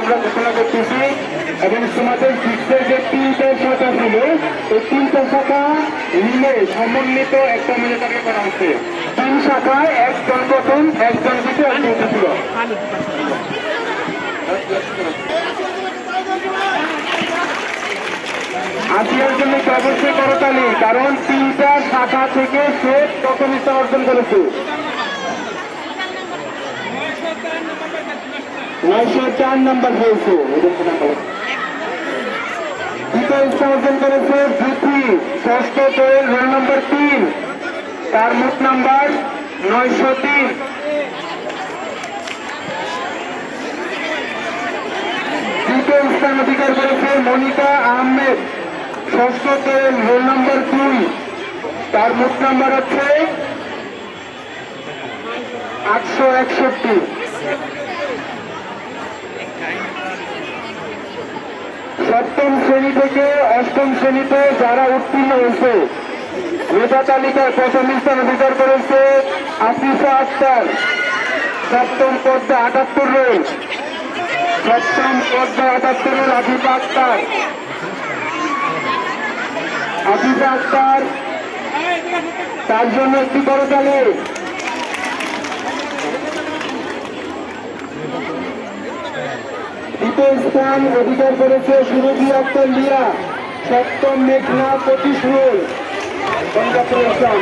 আমরা ঘোষণা করতেছি, এবং তোমাদের শিক্ষের যে তিনটা শাখা ছিল, এই তিনটা শাখা মিলে সমন্বিত একটা মিলিটারি করা হচ্ছে। তিন শাখায় একজন প্রথম, একজন দ্বিতীয়, একজন তৃতীয়। আসিয়ার জন্য অবশ্যই করতালি কারণ তিনটা শাখা থেকে সে প্রথম স্থান অর্জন করেছে। নয়শো চার নাম্বার দ্বিতীয় অর্জন করেছে ষষ্ঠ দলের রোল নম্বর তিন। তার মোট নাম্বার নয়শো তিন। তৃতীয় স্থান অধিকার মনিকা আহমেদ, ষষ্ঠ দলের রোল নম্বর দুই। তার মোট নাম্বার হচ্ছে আটশো একষট্টি। সপ্তম শ্রেণি থেকে অষ্টম শ্রেণীতে যারা উত্তীর্ণ হয়েছে মেধা তালিকায় প্রথম স্থান অধিকার করেছে আফিফা আক্তার। সপ্তম পর্দা আটাত্তর রোল। সপ্তম পর্দা আটাত্তর রোল আফিফা আক্তার। আফিফা আক্তার, তার জন্য একটি বড় তালে দ্বিতীয় স্থান অধিকার করেছে সুরভি আক্তার লিয়া সপ্তম মেঘনা পঁচিশ রোল কংগ্রাচুলেশন